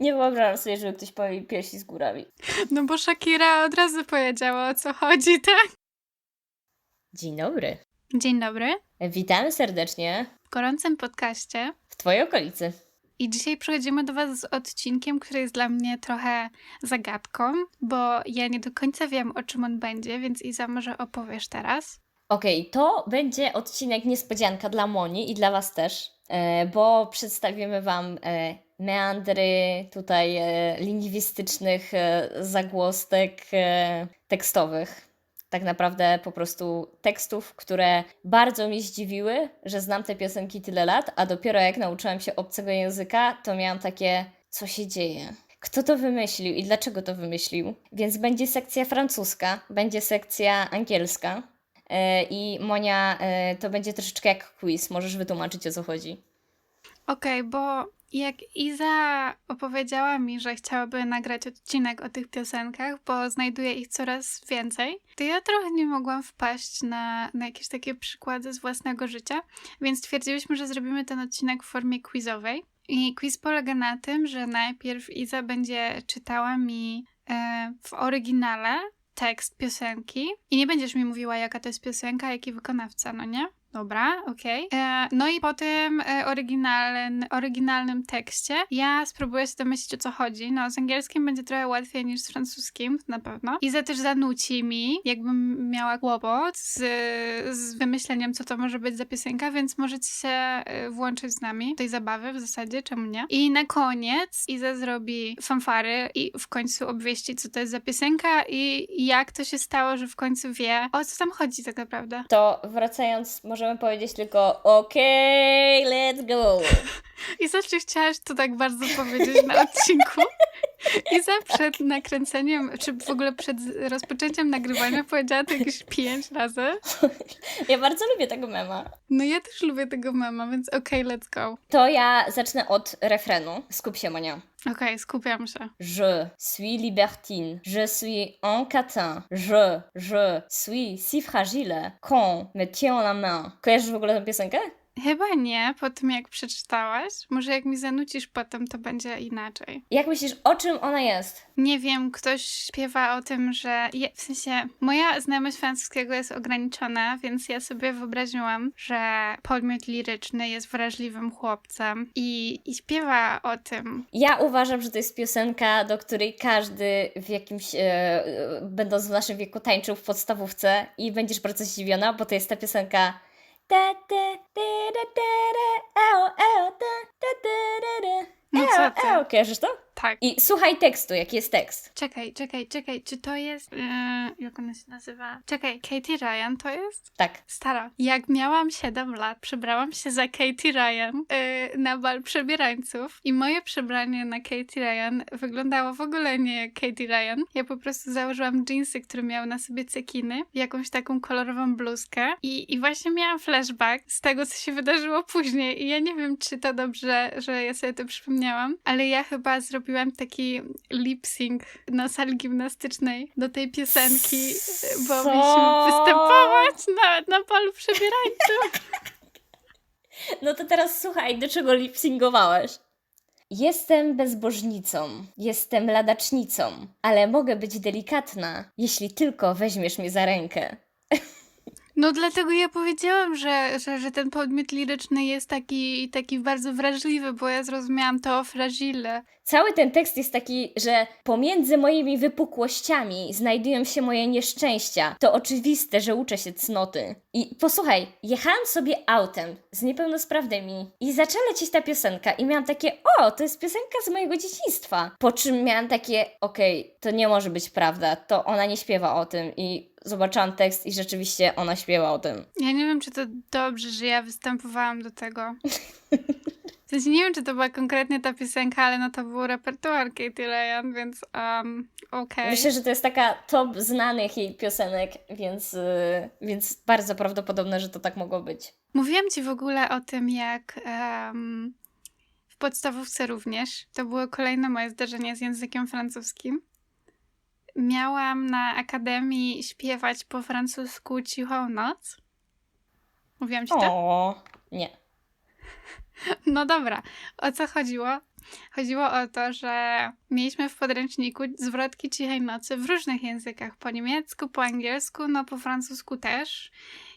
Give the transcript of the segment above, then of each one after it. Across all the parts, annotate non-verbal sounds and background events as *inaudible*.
Nie wyobrażam sobie, żeby ktoś powie piersi z górami. No bo Shakira od razu powiedziała o co chodzi, *laughs* tak? Dzień dobry. Dzień dobry. Witamy serdecznie W gorącym podcaście. w Twojej okolicy. I dzisiaj przychodzimy do Was z odcinkiem, który jest dla mnie trochę zagadką, bo ja nie do końca wiem, o czym on będzie, więc Iza, może opowiesz teraz? Okej, to będzie odcinek niespodzianka dla Moni i dla Was też, e, bo przedstawimy Wam e, meandry tutaj e, lingwistycznych e, zagłostek e, tekstowych. Tak naprawdę po prostu tekstów, które bardzo mnie zdziwiły, że znam te piosenki tyle lat, a dopiero jak nauczyłam się obcego języka, to miałam takie, co się dzieje? Kto to wymyślił i dlaczego to wymyślił? Więc będzie sekcja francuska, będzie sekcja angielska. I Monia, to będzie troszeczkę jak quiz. Możesz wytłumaczyć o co chodzi. Okej, bo jak Iza opowiedziała mi, że chciałaby nagrać odcinek o tych piosenkach, bo znajduje ich coraz więcej, to ja trochę nie mogłam wpaść na, na jakieś takie przykłady z własnego życia, więc stwierdziłyśmy, że zrobimy ten odcinek w formie quizowej. I quiz polega na tym, że najpierw Iza będzie czytała mi e, w oryginale tekst piosenki i nie będziesz mi mówiła, jaka to jest piosenka, jaki wykonawca, no nie? Dobra, okej. E, No i po tym e, oryginalnym, oryginalnym tekście ja spróbuję się domyślić, o co chodzi. No, z angielskim będzie trochę łatwiej niż z francuskim, na pewno. Iza też zanuci mi, jakbym miała kłopot z, z wymyśleniem, co to może być za piosenka, więc możecie się e, włączyć z nami tej zabawy w zasadzie, czemu nie. I na koniec Iza zrobi fanfary i w końcu obwieści, co to jest za piosenka i jak to się stało, że w końcu wie, o co tam chodzi tak naprawdę. To wracając, możemy powiedzieć tylko okej, let's go. *laughs* I zawsze chciałaś to tak bardzo powiedzieć na odcinku. I za przed nakręceniem, czy w ogóle przed rozpoczęciem nagrywania powiedziała to jakieś pięć razy. *laughs* Ja bardzo lubię tego mema. No ja też lubię tego mema, więc okej, let's go. To ja zacznę od refrenu. Skup się, Monia. Okej, skupiam się. Je suis libertine, je suis en catin, je, je suis si fragile qu'on me tient la main. Kojarzysz w ogóle tę piosenkę? Chyba nie, po tym jak przeczytałaś. Może jak mi zanucisz potem, to będzie inaczej. Jak myślisz, o czym ona jest? Nie wiem, ktoś śpiewa o tym, że. Je, w sensie, moja znajomość francuskiego jest ograniczona, więc ja sobie wyobraziłam, że podmiot liryczny jest wrażliwym chłopcem i, i śpiewa o tym. Ja uważam, że to jest piosenka, do której każdy w jakimś, e, e, będąc w naszym wieku, tańczył w podstawówce i będziesz bardzo zdziwiona, bo to jest ta piosenka Ta, ta, ta, ta, ta, Tak. I słuchaj tekstu, jaki jest tekst. Czekaj, czekaj, czekaj, czy to jest. Yy, jak ona się nazywa? Czekaj, Katie Ryan to jest? Tak. Stara. Jak miałam 7 lat, przebrałam się za Katie Ryan yy, na bal przebierańców i moje przebranie na Katie Ryan wyglądało w ogóle nie jak Katie Ryan. Ja po prostu założyłam jeansy, które miały na sobie cekiny, jakąś taką kolorową bluzkę i, i właśnie miałam flashback z tego, co się wydarzyło później i ja nie wiem, czy to dobrze, że ja sobie to przypomniałam, ale ja chyba zrobiłam taki lip sync na sali gimnastycznej do tej piosenki, bo Co? mieliśmy występować na, na balu przebierańców. *laughs* No to teraz słuchaj, do czego lipsingowałeś. Jestem bezbożnicą, jestem ladacznicą, ale mogę być delikatna, jeśli tylko weźmiesz mnie za rękę. *laughs* No dlatego ja powiedziałam, że, że, że ten podmiot liryczny jest taki, taki bardzo wrażliwy, bo ja zrozumiałam to fragile. Cały ten tekst jest taki, że pomiędzy moimi wypukłościami znajdują się moje nieszczęścia. To oczywiste, że uczę się cnoty. I posłuchaj, jechałam sobie autem z niepełnosprawnymi i zaczęła lecieć ta piosenka i miałam takie, o, to jest piosenka z mojego dzieciństwa. Po czym miałam takie, okej, to nie może być prawda, to ona nie śpiewa o tym i zobaczyłam tekst i rzeczywiście ona śpiewa o tym. Ja nie wiem, czy to dobrze, że ja występowałam do tego. W sensie nie wiem, czy to była konkretnie ta piosenka, ale no to był repertuar Katie Ryan, więc um, okej. Myślę, że to jest taka top znanych jej piosenek, więc, yy, więc bardzo prawdopodobne, że to tak mogło być. Mówiłam ci w ogóle o tym, jak em, w podstawówce również, to było kolejne moje zdarzenie z językiem francuskim. Miałam na akademii śpiewać po francusku Cichą noc. Mówiłam ci to? O, nie. *laughs* No dobra, o co chodziło? chodziło o to, że mieliśmy w podręczniku zwrotki cichej nocy w różnych językach. Po niemiecku, po angielsku, no po francusku też.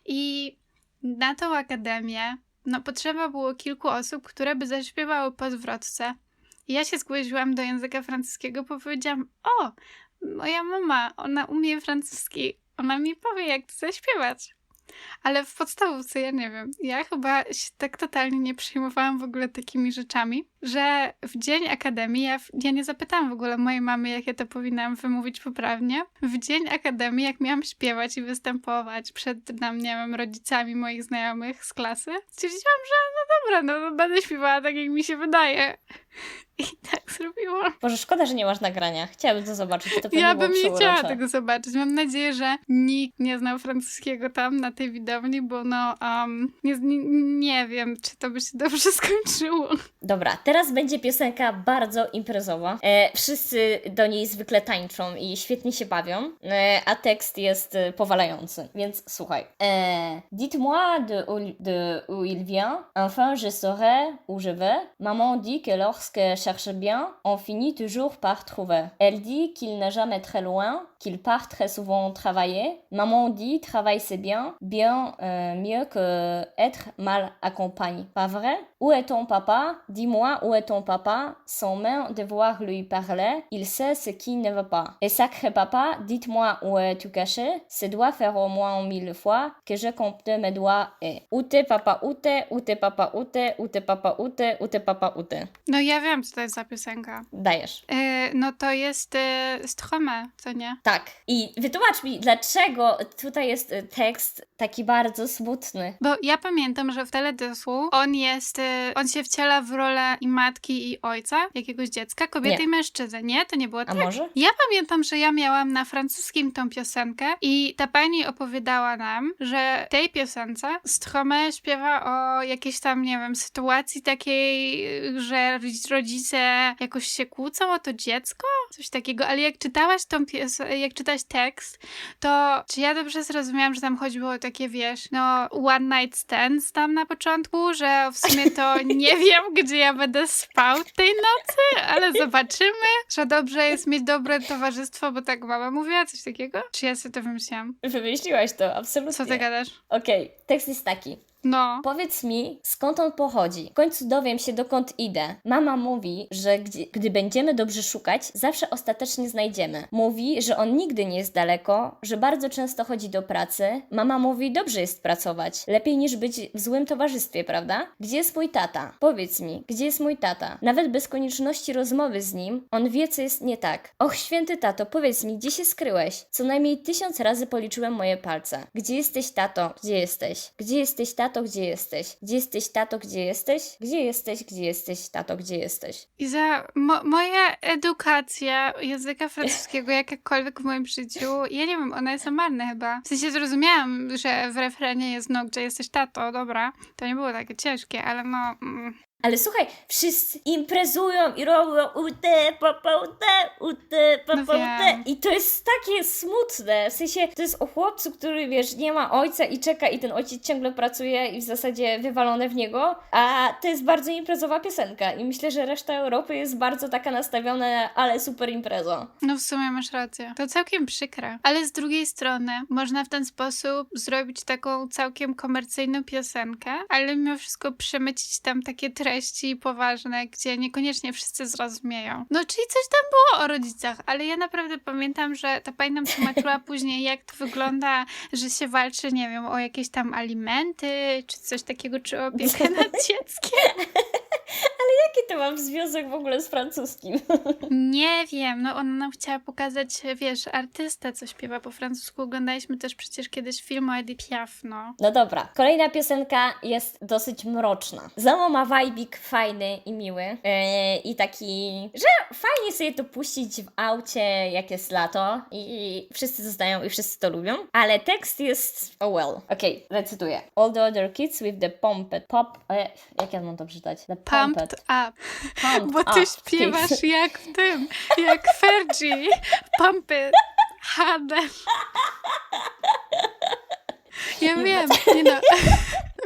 I na tą akademię no potrzeba było kilku osób, które by zaśpiewały po zwrotce. I ja się zgłosiłam do języka francuskiego, powiedziałam, o, moja mama, ona umie francuski, ona mi powie, jak to zaśpiewać. Ale w podstawówce, ja nie wiem, ja chyba się tak totalnie nie przejmowałam w ogóle takimi rzeczami, że w dzień akademii, ja, ja nie zapytałam w ogóle mojej mamy, jak ja to powinnam wymówić poprawnie. W dzień akademii, jak miałam śpiewać i występować przed, tam, nie wiem, rodzicami moich znajomych z klasy, stwierdziłam, że no dobra, no będę śpiewała tak, jak mi się wydaje. I tak zrobiłam. Boże, szkoda, że nie masz nagrania. Chciałabym to zobaczyć. To Ja bym nie chciała tego zobaczyć. Mam nadzieję, że nikt nie znał francuskiego tam na tej widowni, bo no, um, nie, nie, nie wiem, czy to by się dobrze *laughs* skończyło. Dobra, teraz będzie piosenka bardzo imprezowa. E, wszyscy do niej zwykle tańczą i świetnie się bawią, e, a tekst jest e, powalający, więc słuchaj. E, Dites-moi de, où- de où il vient, enfin je saurai où je vais. Maman dit que lorsque cherche bien, on finit toujours par trouver. Elle dit qu'il n'est jamais très loin, qu'il part très souvent travailler. Maman dit travail c'est bien, bien euh, mieux que être mal accompagné. Pas vrai? Où est ton papa? Dis-moi où est ton papa? Sans même devoir lui parler, il sait ce qui ne va pas. Et sacré papa, dites-moi où es-tu caché? Ce doit faire au moins mille fois que je compte mes doigts et. Où t'es papa, où t'es? Où t'es papa, où t'es? Où t'es papa, où t'es? Où t'es papa, où t'es? No ja wiem, to jest za piosenka. Dajesz. E, no to jest e, Strome, co nie? Tak. I wytłumacz mi, dlaczego tutaj jest y, tekst taki bardzo smutny. Bo ja pamiętam, że w teledysku on jest, e, on się wciela w rolę i matki i ojca, jakiegoś dziecka, kobiety Nie. i mężczyzny, nie? To nie było A tak? może? Ja pamiętam, że ja miałam na francuskim tą piosenkę i ta pani opowiadała nam, że w tej piosence Strome śpiewa o jakiejś tam, nie wiem, sytuacji takiej, że rodzice jakoś się kłócą o to dziecko? Coś takiego, ale jak czytałaś tą pies- jak czytałaś tekst, to czy ja dobrze zrozumiałam, że tam chodziło o takie, wiesz, no one night stands tam na początku, że w sumie to *laughs* nie wiem, gdzie ja będę spał tej nocy, ale zobaczymy, że dobrze jest mieć dobre towarzystwo, bo tak mama mówiła, coś takiego? Czy ja sobie to wymyśliłam? Wymyśliłaś to, absolutnie. Co ty gadasz? Okej, tekst jest taki. No. Powiedz mi, skąd on pochodzi? W końcu dowiem się, dokąd idę. Mama mówi, że gdzie, gdy będziemy dobrze szukać, zawsze ostatecznie znajdziemy. Mówi, że on nigdy nie jest daleko, że bardzo często chodzi do pracy. Mama mówi, dobrze jest pracować. Lepiej niż być w złym towarzystwie, prawda? Gdzie jest mój tata? Powiedz mi, gdzie jest mój tata? Nawet bez konieczności rozmowy z nim, on wie, co jest nie tak. Och, święty tato, powiedz mi, gdzie się skryłeś? Co najmniej tysiąc razy policzyłem moje palce. Gdzie jesteś, tato? Gdzie jesteś? Gdzie jesteś, tato? Gdzie jesteś? Gdzie jesteś, tato? Gdzie jesteś? Gdzie jesteś, gdzie jesteś, tato? Gdzie jesteś? I za mo- moja edukacja języka francuskiego jakakolwiek w moim życiu, ja nie wiem, ona jest amarna chyba. W sensie zrozumiałam, że w refrenie jest no, gdzie jesteś tato, dobra. To nie było takie ciężkie, ale no... Mm. Ale słuchaj, wszyscy imprezują i robią ute, papa, ute, ute, No papa, ute. wiem. I to jest takie smutne. W sensie, to jest o chłopcu, który, wiesz, nie ma ojca i czeka i ten ojciec ciągle pracuje i w zasadzie wywalone w niego. A to jest bardzo imprezowa piosenka i myślę, że reszta Europy jest bardzo taka nastawiona, ale super imprezo. No w sumie masz rację. To całkiem przykre. Ale z drugiej strony można w ten sposób zrobić taką całkiem komercyjną piosenkę, ale mimo wszystko przemycić tam takie treści poważne, gdzie niekoniecznie wszyscy zrozumieją. No czyli coś tam było o rodzicach, ale ja naprawdę pamiętam, że ta pani nam tłumaczyła *laughs* później, jak to wygląda, że się walczy, nie wiem, o jakieś tam alimenty, czy coś takiego, czy opiekę *laughs* nad dzieckiem. Jaki to ma związek w ogóle z francuskim? *laughs* Nie wiem, no ona nam chciała pokazać, wiesz, artystę, co śpiewa po francusku. Oglądaliśmy też przecież kiedyś film o Edith Piaf, no. No dobra, kolejna piosenka jest dosyć mroczna. Zamo ma wajbik fajny i miły yy, i taki, że fajnie sobie to puścić w aucie, jak jest lato i wszyscy to znają i wszyscy to lubią, ale tekst jest, oh well. Okej, recytuję. All the other kids with the pumped pop, e, jak ja mam to przeczytać? The Pumped up. Bo ty up śpiewasz jak w tym, jak Fergie. Pumpy. Hadem. Ja wiem, nie no.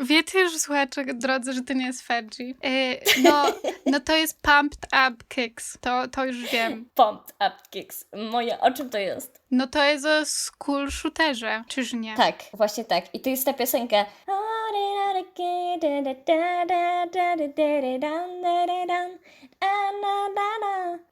Wiecie już, słuchacze drodzy, że to nie jest Fergie. Yy, no, no to jest Pumped Up Kicks. To, to już wiem. Pumped Up Kicks. Moje, o czym to jest? No to jest o school shooterze, czyż nie? Tak, właśnie tak. I to jest ta piosenka.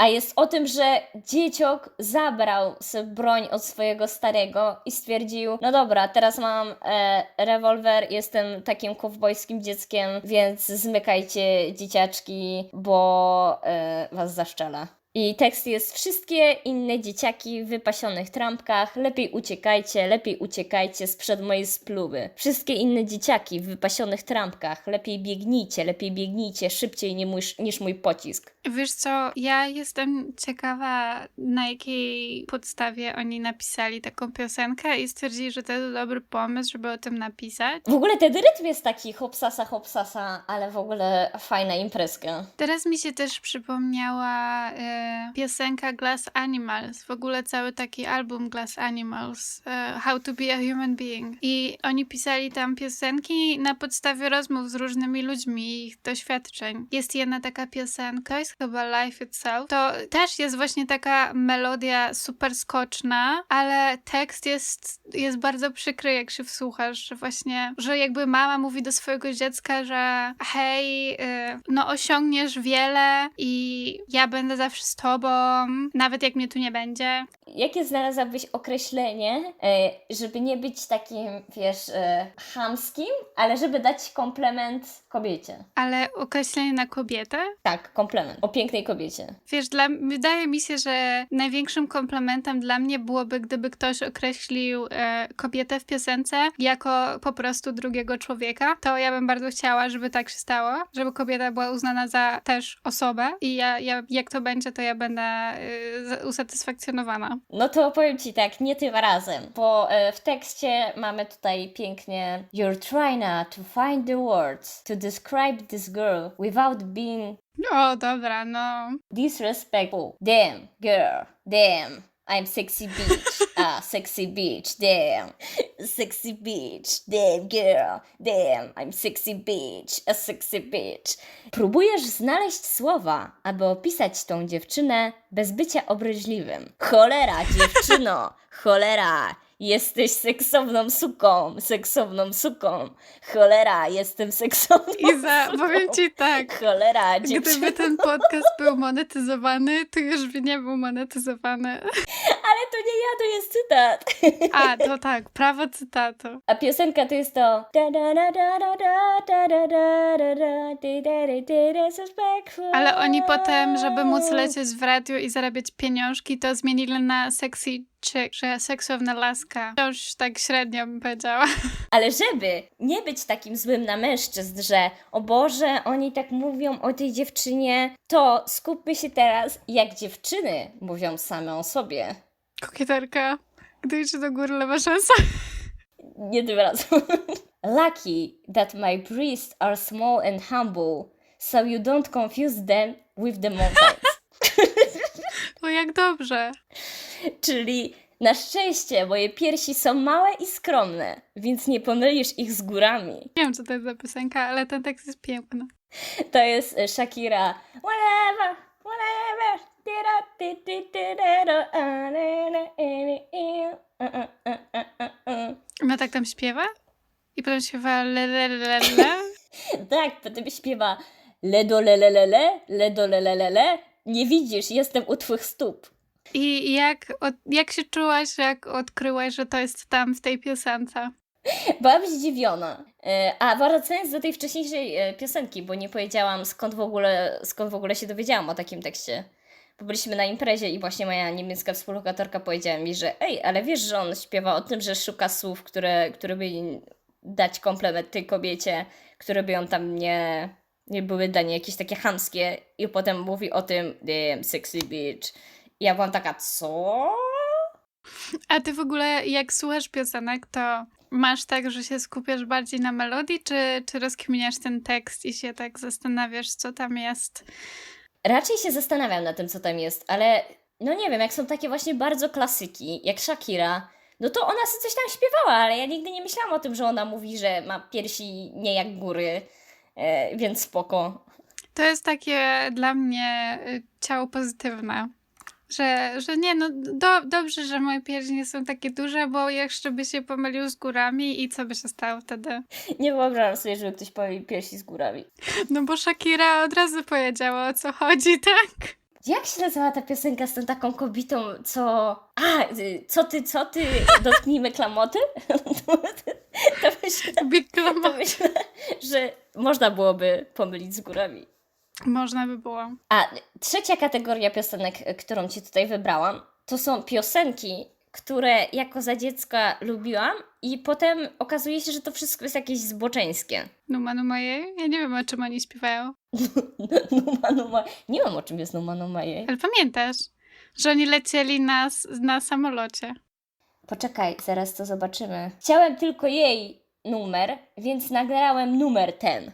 A jest o tym, że dzieciok zabrał broń od swojego starego i stwierdził, no dobra, teraz mam e, rewolwer, jestem takim kowbojskim dzieckiem, więc zmykajcie dzieciaczki, bo e, was zaszczela. I tekst jest wszystkie inne dzieciaki w wypasionych trampkach, lepiej uciekajcie, lepiej uciekajcie sprzed mojej spluwy. Wszystkie inne dzieciaki w wypasionych trampkach, lepiej biegnijcie, lepiej biegnijcie szybciej niż mój, niż mój pocisk. Wiesz co, ja jestem ciekawa, na jakiej podstawie oni napisali taką piosenkę i stwierdzili, że to jest dobry pomysł, żeby o tym napisać. W ogóle ten rytm jest taki hopsasa, hopsasa, ale w ogóle fajna imprezka. Teraz mi się też przypomniała e, piosenka Glass Animals, w ogóle cały taki album Glass Animals, e, How to be a Human Being. I oni pisali tam piosenki na podstawie rozmów z różnymi ludźmi i ich doświadczeń. Jest jedna taka piosenka, jest chyba Life Itself. To też jest właśnie taka melodia super skoczna, ale tekst jest, jest bardzo przykry, jak się wsłuchasz, że właśnie, że jakby mama mówi do swojego dziecka, że hej, y, no osiągniesz wiele i ja będę zawsze z tobą, nawet jak mnie tu nie będzie. Jakie znalazłabyś określenie, e, żeby nie być takim, wiesz, e, chamskim, ale żeby dać komplement kobiecie? Ale określenie na kobietę? Tak, komplement. O pięknej kobiecie. Wiesz, dla, wydaje mi się, że największym komplementem dla mnie byłoby, gdyby ktoś określił e, kobietę w piosence jako po prostu drugiego człowieka. To ja bym bardzo chciała, żeby tak się stało, żeby kobieta była uznana za też osobę i ja, ja jak to będzie, to ja będę za- usatysfakcjonowana. No to powiem Ci tak, nie tym razem, bo e, w tekście mamy tutaj pięknie You're trying to find the words to describe this girl without being O, dobra, no. disrespectful. Damn, girl, damn. I'm sexy bitch. Ah, sexy bitch, damn. Sexy bitch, damn girl, damn. I'm sexy bitch, a sexy bitch. Próbujesz znaleźć słowa, aby opisać tą dziewczynę bez bycia obraźliwym. Cholera, dziewczyno, *laughs* cholera. Jesteś seksowną suką, seksowną suką. Cholera, jestem seksowną Iza, suką. powiem ci tak. Cholera, dziewczyno. Gdyby ten podcast był monetyzowany, to już by nie był monetyzowany. Ale to nie ja, to jest cytat. A, to tak, prawo cytatu. A piosenka to jest to. Ale oni potem, żeby móc lecieć w radiu i zarabiać pieniążki, to zmienili na sexy chick, że seksowna laska. To już tak średnio bym powiedziała. *laughs* Ale żeby nie być takim złym na mężczyzn, że o Boże, oni tak mówią o tej dziewczynie, to skupmy się teraz, jak dziewczyny mówią same o sobie. Kokieterka, gdy idzie do góry, lewa szansa. *laughs* Nie tym razem. *laughs* Lucky that my breasts are small and humble, so you don't confuse them with the mountains. O, jak dobrze. Czyli na szczęście moje piersi są małe i skromne, więc nie pomylisz ich z górami. Nie wiem, co to jest za piosenka, ale ten tekst jest piękny. To jest e, Shakira. Whatever, whatever. Ona tak tam śpiewa? I potem śpiewa le, le, le, le. *laughs* Tak, potem śpiewa ledo le le le le, ledo le le le le. Nie widzisz, jestem u twych stóp. I jak, od, jak się czułaś, jak odkryłaś, że to jest tam w tej piosence? Byłam zdziwiona. E, A wracając do tej wcześniejszej e, piosenki, bo nie powiedziałam skąd w ogóle, skąd w ogóle się dowiedziałam o takim tekście. Bo byliśmy na imprezie i właśnie moja niemiecka współlokatorka powiedziała mi, że ej, ale wiesz, że on śpiewa o tym, że szuka słów, które, które by dać komplement tej kobiecie, które by ją tam nie, nie były dla niej jakieś takie chamskie i potem mówi o tym damn sexy bitch. I ja byłam taka, co? A ty w ogóle, jak słuchasz piosenek, to masz tak, że się skupiasz bardziej na melodii, czy, czy rozkminiasz ten tekst i się tak zastanawiasz, co tam jest? Raczej się zastanawiam nad tym, co tam jest, ale no nie wiem, jak są takie właśnie bardzo klasyki, jak Shakira, no to ona sobie coś tam śpiewała, ale ja nigdy nie myślałam o tym, że ona mówi, że ma piersi nie jak góry, więc spoko. To jest takie dla mnie y, ciało pozytywne. Że, że nie, no do, dobrze, że moje piersi nie są takie duże, bo jeszcze by się pomylił z górami i co by się stało wtedy? Nie wyobrażam sobie, żeby ktoś pomylił piersi z górami. No bo Shakira od razu powiedziała o co chodzi, *laughs* tak? Jak się nazywała ta piosenka z tą taką kobietą, co... A, y, co ty, co ty, dotknijmy klamoty? *laughs* *laughs* to, myślę, Big to myślę, że można byłoby pomylić z górami. Można by było. A trzecia kategoria piosenek, którą ci tutaj wybrałam, to są piosenki, które jako za dziecka lubiłam i potem okazuje się, że to wszystko jest jakieś zboczeńskie. Numa Numa jej? Ja nie wiem, o czym oni śpiewają. *laughs* Numa, numa. Nie wiem, o czym jest Numa, numa jej. Ale pamiętasz, że oni lecieli na, na samolocie. Poczekaj, zaraz to zobaczymy. Chciałem tylko jej numer, więc nagrałem numer ten.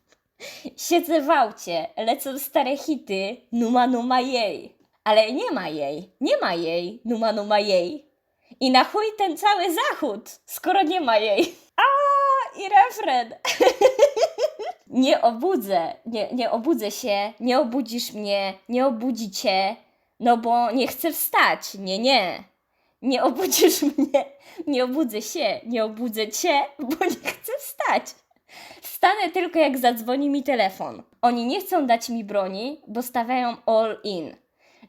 *laughs* Siedzę w aucie, lecą stare hity, numa numa jej. Ale nie ma jej, nie ma jej, numa numa jej. I na chuj ten cały zachód, skoro nie ma jej. A i refren. *laughs* nie obudzę, nie, nie obudzę się, nie obudzisz mnie, nie obudzi cię, no bo nie chcę wstać, nie, nie. Nie obudzisz *laughs* mnie, nie obudzę się, nie obudzę cię, *laughs* bo nie chcę wstać. Wstanę tylko jak zadzwoni mi telefon. Oni nie chcą dać mi broni, bo stawiają all in.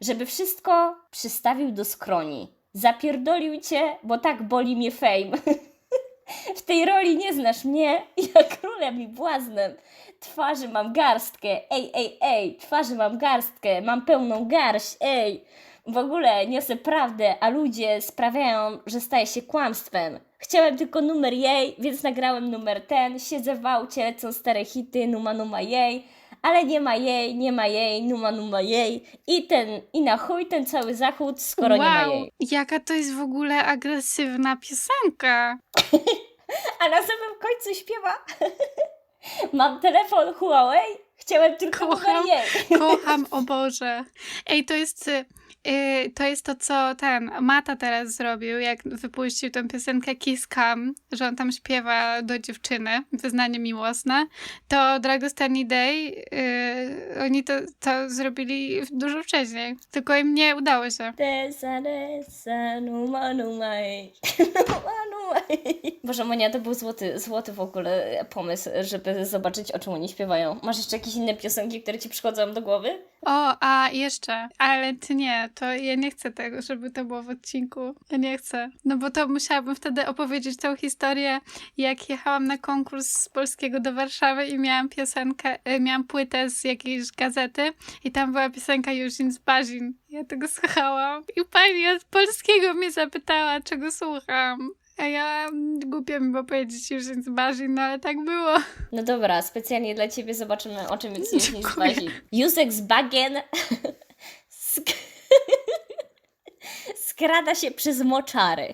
Żeby wszystko przystawił do skroni. Zapierdolił cię, bo tak boli mnie fame. *laughs* W tej roli nie znasz mnie, ja królem i błaznem. Twarzy mam garstkę, ej, ej, ej, twarzy mam garstkę, mam pełną garść, ej. W ogóle niosę prawdę, a ludzie sprawiają, że staje się kłamstwem. Chciałem tylko numer jej, więc nagrałem numer ten. Siedzę w aucie, lecą stare hity, numa numa jej. Ale nie ma jej, nie ma jej, numa numa jej. I ten, i na chuj ten cały zachód, skoro nie ma jej. jaka to jest w ogóle agresywna piosenka. *laughs* A na samym końcu śpiewa *laughs* Mam telefon Huawei, chciałem tylko Kocham. Kocham, o *laughs* Boże. Ej, to jest, y, y, to jest to, co ten Mata teraz zrobił, jak wypuścił tę piosenkę Kiss Cam, że on tam śpiewa do dziewczyny, wyznanie miłosne, to Dragostani Day, y, oni to, to zrobili dużo wcześniej, tylko im nie udało się. *laughs* Boże Monia, to był złoty, złoty w ogóle pomysł, żeby zobaczyć o czym oni śpiewają. Masz jeszcze jakieś inne piosenki, które ci przychodzą do głowy? O, a jeszcze, ale ty nie, to ja nie chcę tego, żeby to było w odcinku. Ja nie chcę. No bo to musiałabym wtedy opowiedzieć tą historię, jak jechałam na konkurs z polskiego do Warszawy i miałam piosenkę, y, miałam płytę z jakiejś gazety i tam była piosenka Jużin z Bazin. Ja tego słuchałam i pani od polskiego mnie zapytała, czego słucham. A ja mm, głupio mi było powiedzieć Jużin z Bazin, no ale tak było. No dobra, specjalnie dla ciebie zobaczymy o czym jest Dziękuję. Bazin. Józek z Bagien *laughs* sk- skrada się przez moczary.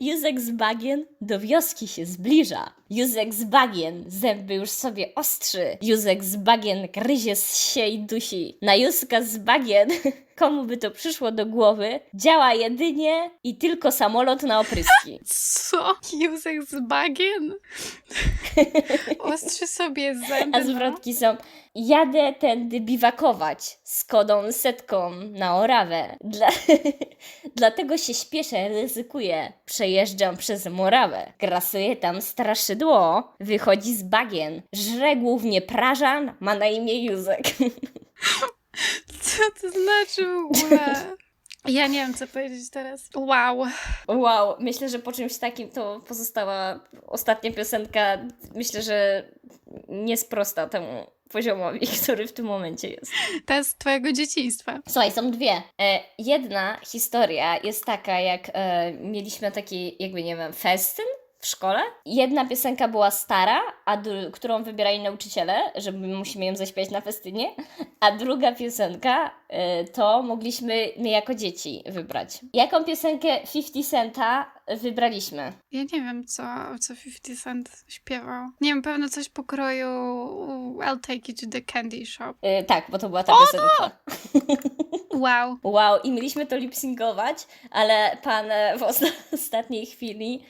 Józek z Bagien do wioski się zbliża. Józek z Bagien zęby już sobie ostrzy. Józek z Bagien gryzie z się i dusi. Na Józka z Bagien, komu by to przyszło do głowy, działa jedynie i tylko samolot na opryski. *laughs* Co? Józek z bagien? *laughs* Ostrzy sobie zęby. A zwrotki są jadę tędy biwakować z kodą setką na Orawę. Dla... *laughs* Dlatego się śpieszę, ryzykuję. Przejeżdżam przez Morawę. Grasuje tam straszydło. Wychodzi z bagien. Żre głównie prażan, ma na imię Józek. Co to znaczy w ogóle? Ja nie wiem, co powiedzieć teraz. Wow. Wow, myślę, że po czymś takim to pozostała ostatnia piosenka. Myślę, że nie sprosta temu poziomowi, *laughs* który w tym momencie jest. To jest twojego dzieciństwa. Słuchaj, są dwie. E, jedna historia jest taka, jak e, mieliśmy taki, jakby nie wiem, festyn w szkole. Jedna piosenka była stara, a którą wybierali nauczyciele, że my musimy ją zaśpiewać na festynie, a druga piosenka e, to mogliśmy my jako dzieci wybrać. Jaką piosenkę 50 Centa wybraliśmy? Ja nie wiem, co, co 50 Cent śpiewał. Nie wiem, pewno coś pokroju I'll take you to the candy shop. E, tak, bo to była ta piosenka. *laughs* Wow. Wow, i mieliśmy to lipsyngować, ale pan e, w osta- *laughs* ostatniej chwili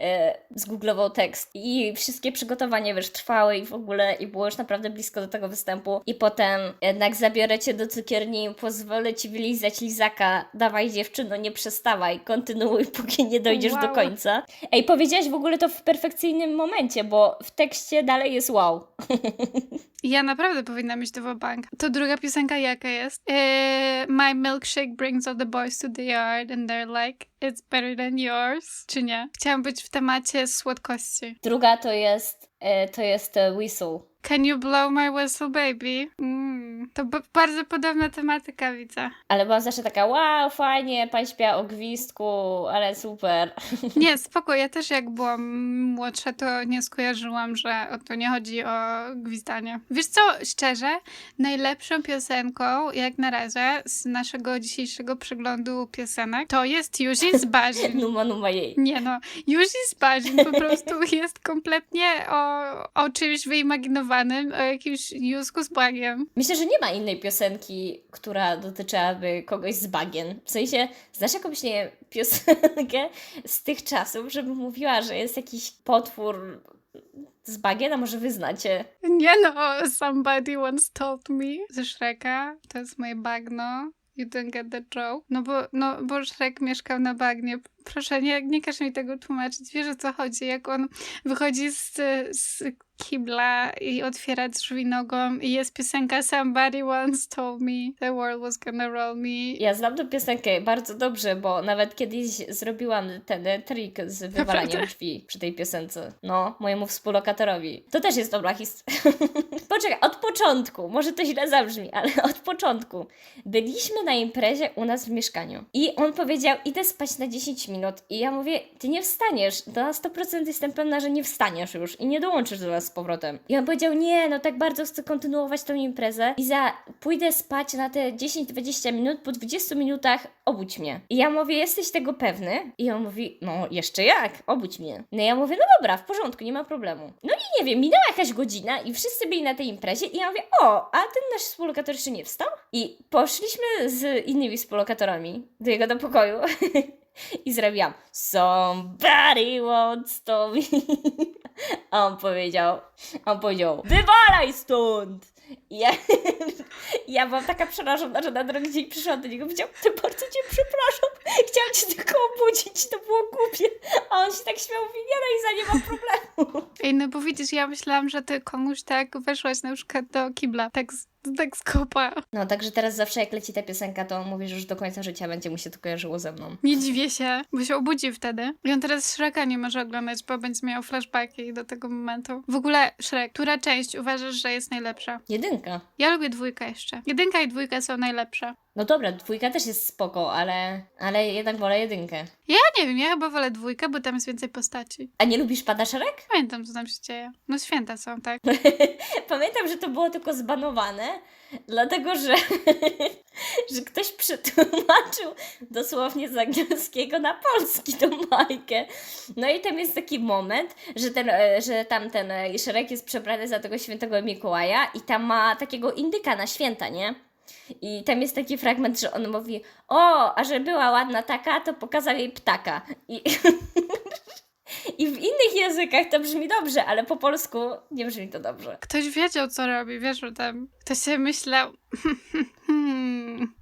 e, zgooglował tekst i wszystkie przygotowania wiesz, trwały i w ogóle i było już naprawdę blisko do tego występu i potem jednak zabiorę cię do cukierni, pozwolę ci wylizać lizaka, dawaj dziewczyno, nie przestawaj, kontynuuj, *laughs* póki nie dojdziesz do Wow. końca. Ej, powiedziałaś w ogóle to w perfekcyjnym momencie, bo w tekście dalej jest wow. *laughs* Ja naprawdę powinna mieć to bank. To druga piosenka jaka jest? Eee, My milkshake brings all the boys to the yard and they're like, it's better than yours. Czy nie? Chciałam być w temacie słodkości. Druga to jest, e, to jest e, whistle. Can you blow my whistle, baby? Mm, to bardzo podobna tematyka, widzę. Ale byłam zawsze taka, wow, fajnie, pan śpiewa o gwizdku, ale super. *laughs* Nie, spoko, ja też jak byłam młodsza, to nie skojarzyłam, że o to nie chodzi o gwizdanie. Wiesz co, szczerze, najlepszą piosenką, jak na razie, z naszego dzisiejszego przeglądu piosenek, to jest Yuzin z Bazin. *laughs* Numa, numa jej. Nie no, Yuzin z Bazin po prostu jest kompletnie o, o czymś wyimaginowanym, o jakimś Józku z Bagiem. Myślę, że nie ma innej piosenki, która dotyczyłaby kogoś z bagien. W sensie, znasz jakąś, nie piosenkę z tych czasów, żeby mówiła, że jest jakiś potwór z bagien, a może wy znacie? Nie no, somebody once told me ze Shreka, to jest moje bagno. You don't get the joke. No bo, no, bo Shrek mieszkał na bagnie. Proszę, nie, nie każ mi tego tłumaczyć. Wiesz o co chodzi. Jak on wychodzi z, z kibla i otwiera drzwi nogą i jest piosenka Somebody once told me the world was gonna roll me. Ja znam tę piosenkę bardzo dobrze, bo nawet kiedyś zrobiłam ten trik z wywalaniem Naprawdę? drzwi przy tej piosence. No, mojemu współlokatorowi. To też jest dobra historia. *laughs* Poczekaj, od początku, może to źle zabrzmi, ale *laughs* od początku. Byliśmy na imprezie u nas w mieszkaniu i on powiedział, idę spać na 10 minut i ja mówię, ty nie wstaniesz, na 100% jestem pewna, że nie wstaniesz już i nie dołączysz do nas z powrotem. I on powiedział, nie, no tak bardzo chcę kontynuować tą imprezę i za pójdę spać na te 10-20 minut, po 20 minutach obudź mnie. I ja mówię, jesteś tego pewny? I on mówi, no jeszcze jak, obudź mnie. No ja mówię, no dobra, w porządku, nie ma problemu. No i nie wiem, minęła jakaś godzina i wszyscy byli na tej imprezie i ja mówię, o, a ten nasz współlokator jeszcze nie wstał? I poszliśmy z innymi współlokatorami do jego do pokoju *laughs* i zrobiłam Somebody wants to me. A on powiedział, on powiedział, wywalaj stąd! I ja, ja byłam taka przerażona, że na drugi dzień przyszłam do niego i powiedziałam, ty bardzo cię przepraszam, chciałam cię tylko obudzić, to było głupie. A on się tak śmiał, mówi, nie no Iza, nie ma problemu. Ej, no bo widzisz, ja myślałam, że ty komuś tak weszłaś na przykład do kibla, tak tak z kopa. No, także teraz zawsze jak leci ta piosenka, to on mówi, że już do końca życia będzie mu się to kojarzyło ze mną. Nie dziwię się, bo się obudzi wtedy. I on teraz Shreka nie może oglądać, bo będzie miał flashbacki do tego momentu. W ogóle Shrek, która część uważasz, że jest najlepsza? Jedynka. Ja lubię dwójkę jeszcze. Jedynka i dwójka są najlepsze. No dobra, dwójka też jest spoko, ale, ale jednak wolę jedynkę. Ja nie wiem, ja chyba wolę dwójkę, bo tam jest więcej postaci. A nie lubisz Pada Szereg? Pamiętam, co tam się dzieje. No święta są, tak? *laughs* Pamiętam, że to było tylko zbanowane, dlatego że, *laughs* że ktoś przetłumaczył dosłownie z angielskiego na polski tą bajkę. No i tam jest taki moment, że, ten, e, że tam ten e, Szereg jest przebrany za tego świętego Mikołaja i tam ma takiego indyka na święta, nie? I tam jest taki fragment, że on mówi: O, a że była ładna taka, to pokazał jej ptaka. I, *laughs* I w innych językach to brzmi dobrze, ale po polsku nie brzmi to dobrze. Ktoś wiedział, co robi, wiesz o tym. Ktoś sobie myślał, *laughs* hmm,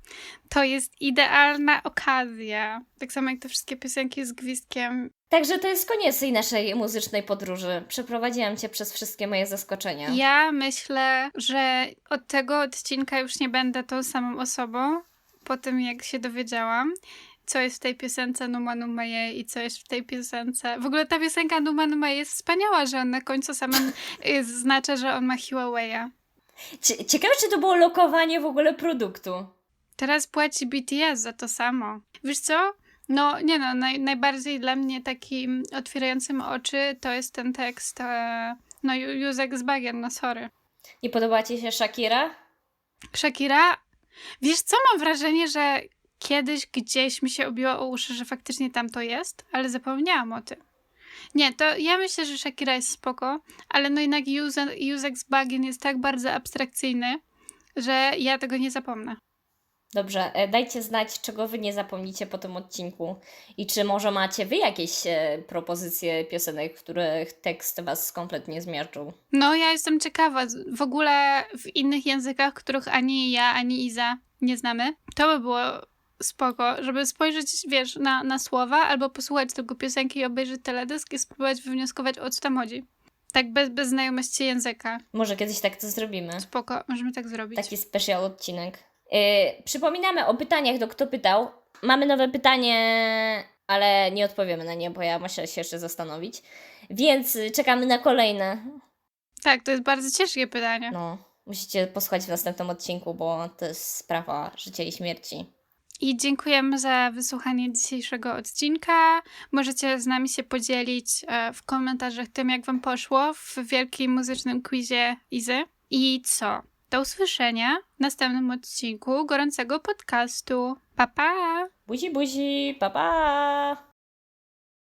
to jest idealna okazja. Tak samo jak te wszystkie piosenki z gwizdkiem. Także to jest koniec tej naszej muzycznej podróży. Przeprowadziłam Cię przez wszystkie moje zaskoczenia. Ja myślę, że od tego odcinka już nie będę tą samą osobą, po tym jak się dowiedziałam, co jest w tej piosence Numa Numa Jej i co jest w tej piosence. W ogóle ta piosenka Numa Numa Jej jest wspaniała, że on na końcu samym *laughs* y, zaznacza, że on ma Huawei'a. Cie- Ciekawe, czy to było lokowanie w ogóle produktu. Teraz płaci BTS za to samo. Wiesz co? No, nie no, naj, najbardziej dla mnie takim otwierającym oczy to jest ten tekst, e, no, Józek z Bagien, no sorry. Nie podobała Ci się Shakira? Shakira, wiesz co, mam wrażenie, że kiedyś gdzieś mi się obiło o uszy, że faktycznie tam to jest, ale zapomniałam o tym. Nie, to ja myślę, że Shakira jest spoko, ale no jednak z Bagien jest tak bardzo abstrakcyjny, że ja tego nie zapomnę. Dobrze, e, dajcie znać, czego wy nie zapomnicie po tym odcinku. I czy może macie wy jakieś e, propozycje piosenek, których tekst was kompletnie zmierzył? No, ja jestem ciekawa. W ogóle w innych językach, których ani ja, ani Iza nie znamy, to by było spoko, żeby spojrzeć, wiesz, na, na słowa, albo posłuchać tego piosenki i obejrzeć teledysk i spróbować wywnioskować, o co tam chodzi. Tak bez, bez znajomości języka. Może kiedyś tak to zrobimy. Spoko, możemy tak zrobić. Taki specjal odcinek. E, przypominamy o pytaniach do Kto Pytał. Mamy nowe pytanie, ale nie odpowiemy na nie, bo ja muszę się jeszcze zastanowić. Więc czekamy na kolejne. Tak, to jest bardzo ciężkie pytanie. No, musicie posłuchać w następnym odcinku, bo to jest sprawa życia i śmierci. I dziękujemy za wysłuchanie dzisiejszego odcinka. Możecie z nami się podzielić e, w komentarzach tym, jak Wam poszło w wielkim muzycznym quizie Izy. I co? Do usłyszenia w następnym odcinku gorącego podcastu. Pa, pa! Buzi, buzi, pa pa!